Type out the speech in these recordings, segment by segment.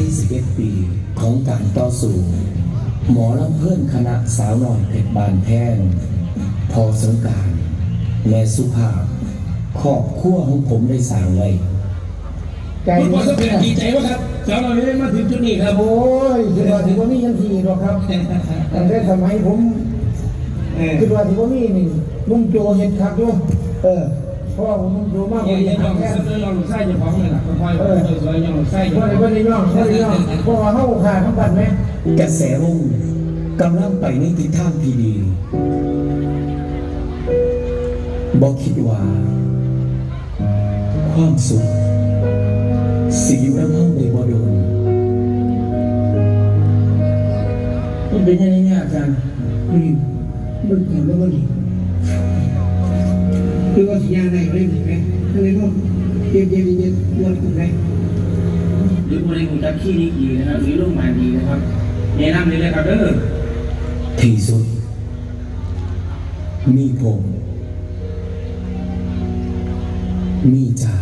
41 ปีของการต่อสู้หมอลำเพื่อนคณะสาวน้อยเพชรบานแพงพอสงกรารแม่สุภาพครอบครัวของผมได้สร้างไว้ใจคุณพอสมเด็จดีใจวะครับสาวเราได้มาถึงจุดนี้ครับโอ้ยคือว่าถือว่ามียังทีหรอกครับตั้งแต่สมัยผมเออคือว่าถือว่ามีนี่นุ่งโจเห็ดครับด้วยเออ เพราะว่าผมนุ่งโจมากกยัว่างยัเห็งดลองแค่เส้นลองไส้จะพร้อมเลยล่ะค่อยๆสวยๆยังลองไส้ว่าในว่าในย่องว่าในย่องเพราะว่าเข้าขาดทั้งบันไหมกระแสรุ่งกำลังไปในทิศทางที่ดีบอกคิดว่า ความสุขสีอยู่น้ำห้องในบ่โดนมันเป็นยังไงเนี่ยอาจารย์อืมมันเกิดแล้วมันอีก คือว่าสัญญาณไหนไม่เหมือนไหมทำไมก็เย็นเย็นเย็นวนกันไหมหรือคนในกลุ่มจักขี้นี้ดีนะครับหรือลูกหมาดีนะครับแนะนำเลยเลยครับเด้อที่สุด มีผม มีจ่า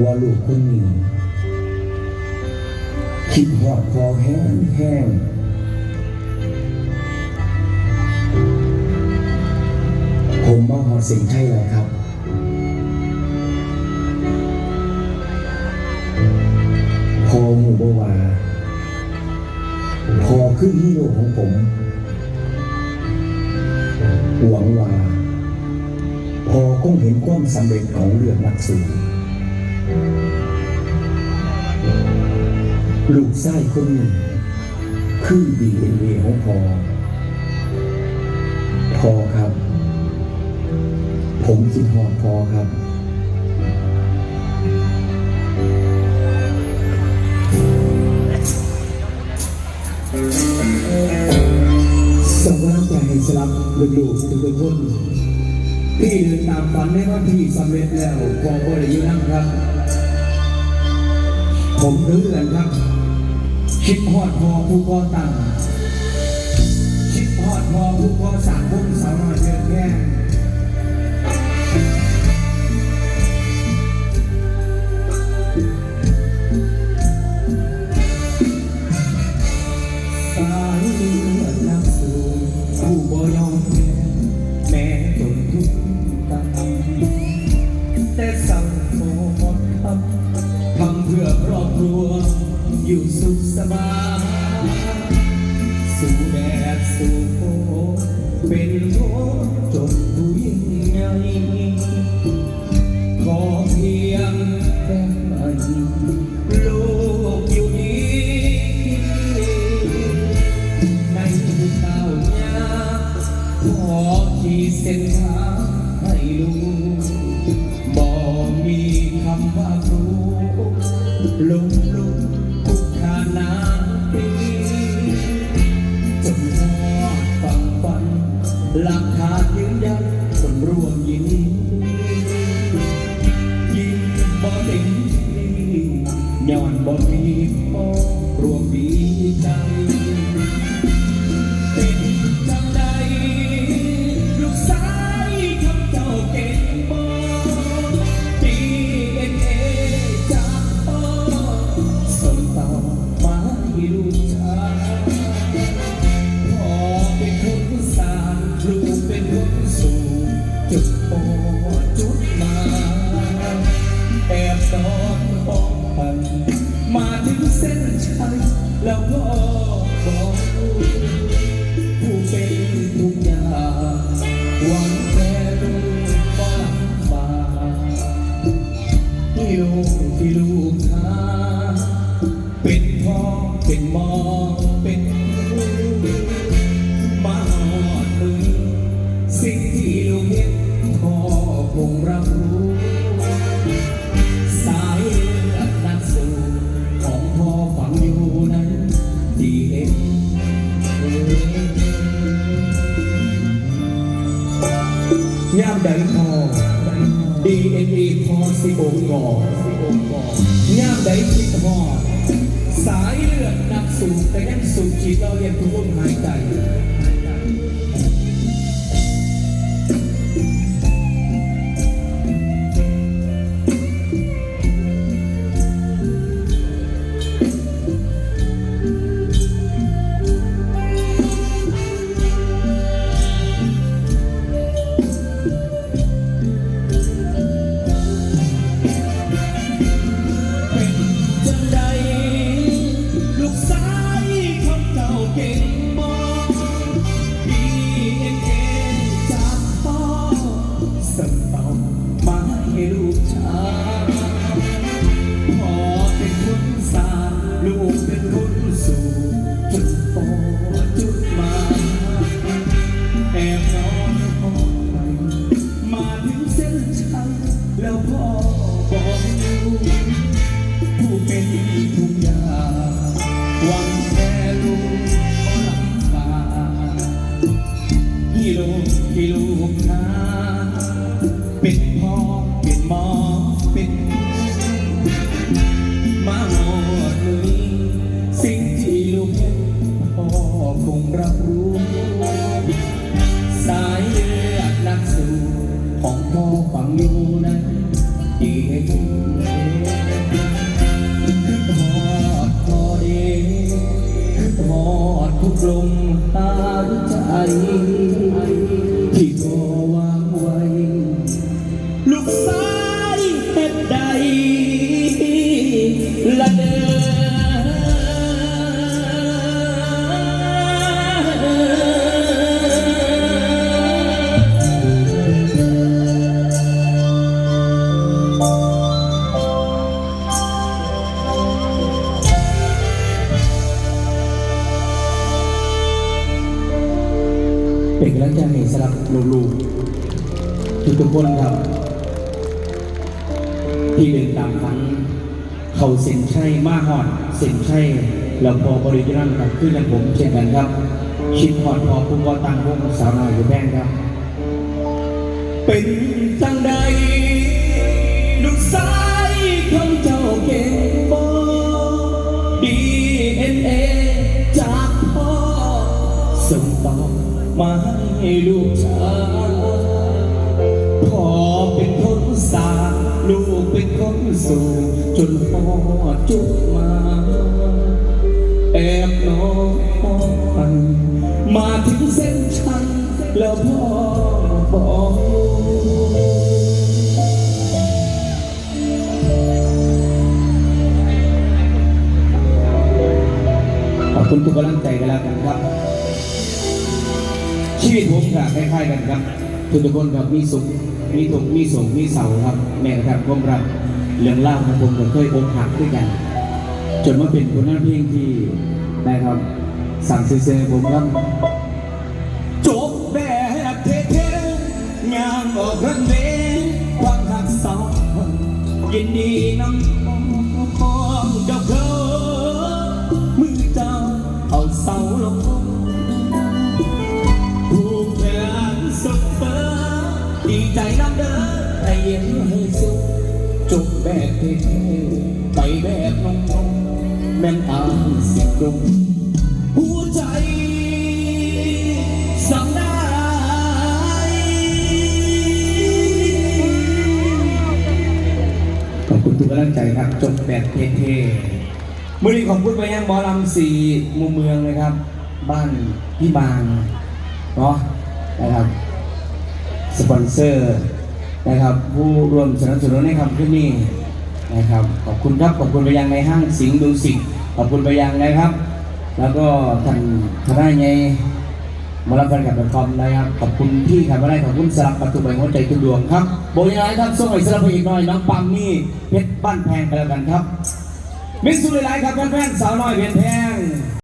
ว่าลูกคนนี้คิดหอดพอแห้งแห้งผมมาหอดสียงไทยแล้วครับ พอหมู่บวาพอคือฮีโร่ของผม หวังว่า พอคงเห็นความสำเร็จของเรื่องนักสู้ ลูกไส้คนหนึ่งคือดีเอ็นเอของพอพอครับ ผมคิดหอดพอครับส่งกำลังใจให้สลับลูกๆทุกคนที่เดินตามฝันในวันที่สำเร็จแล้วพอบริยุนะครับ ผมรื้อกันครับ คิดหอดพอผู้ก่อตั้งคิดหอดพอผู้ก่อสร้าง อครอบครัว อยู่สุขสบายสู้แดดสู้ฝนเป็นโลจนผู้ยิ่งใหญ่ขอเพียงแค่ไหนลูกอยู่ดีในข้าวยาขอที่เส้นทางให้ลูกบอกมีคำว่าครู ลุกลุกทุกขานาปีจนทอดฟังฟันหลักฐานยืนยันคนร่วมยินยินบ่เต็มที่ย้อนบ่มีพ่อรวมดีใจ จุดโอจุดมาแอบนอนห้องพัน มาถึงเส้นชัยแล้วก็บอกผู้เป็นทุกอย่างหวังแค่ลูกก็ลำบากที่ลูกที่ลูกหาเป็นพ่อเป็นมอเป็น งรับรู้ สายเลือดนักสู้ของพ่อฝังอยู่นั้นที่เอ็นย่ามใดพอ DNA พอสิองก่อย่ามใดคิดพอสายเลือดนักสูบแต่ยังสูบฉีดเราเรียนทุกลมหายใจ ที่ลูกที่ลูกหาเป็นพ่อ ทุกๆคนครับ ที่เดินตามฝันเขาเส้นชัยมาหอดเส้นชัยแล้วพอบริจาคกับขึ้นกับผมเช่นกันครับ ชิดหอดพอคุณก็ตังวงสาวน้อยอยู่แพงครับ เป็นจังใดลูกสายของเจ้าเก่งบ่ดีเอ็นเอจากพ่อส่งต่อมาให้ลูกชาย พ่อเป็นคนสาลูกเป็นคนสู่จนพ่อจุดมาแอบนอนมาถึงเส้นชัยแล้วพ่อบอกขอบคุณทุกกำลังใจกันแล้วกันครับ ชีวิตผมกับคล้ายๆกันครับ ทุกคนกับมีสุข มีถูกมีส่งมีเสาครับ แม้กระทั่งความรักเรื่องเล่าของผมก็เคยอกหักด้วยกัน จนมาเป็นผลงานเพลงที่นะครับ สั่งซื้อเซผมครับจบแบบเท่ๆงานออกรันเวย์ความหักสองยินดีนำของกับเขา เย็นให้สุขจบแบบเท่ไปแบบนองๆแม่นอาสิตรงหัวใจสั่งได้ขอบคุณทุกกำลังใจครับจบแบบเท่ๆมือนี้ขอบคุณไปยังหมอลำสีมุมเมืองเลยครับ บ้านพี่บางเนาะนะครับ สปอนเซอร์ นะครับ ผู้ร่วมสนับสนุนในคำขึ้นนี้นะครับขอบคุณครับขอบคุณไปยังในห้างสิงห์ดูสิตขอบคุณไปยังนะครับ แล้วก็ท่านทนายไงมารับกันกับคอมนะครับขอบคุณที่ขับมาได้ขอบคุณสลับประตูใบหัวใจทุกดวงครับโบยายครับส่งไปสลับไปอีกหน่อยน้องปังนี่เพชรบ้านแพงกันแล้วกันครับมิสซูไลท์ครับแฟนๆสาวน้อยเพชรแพง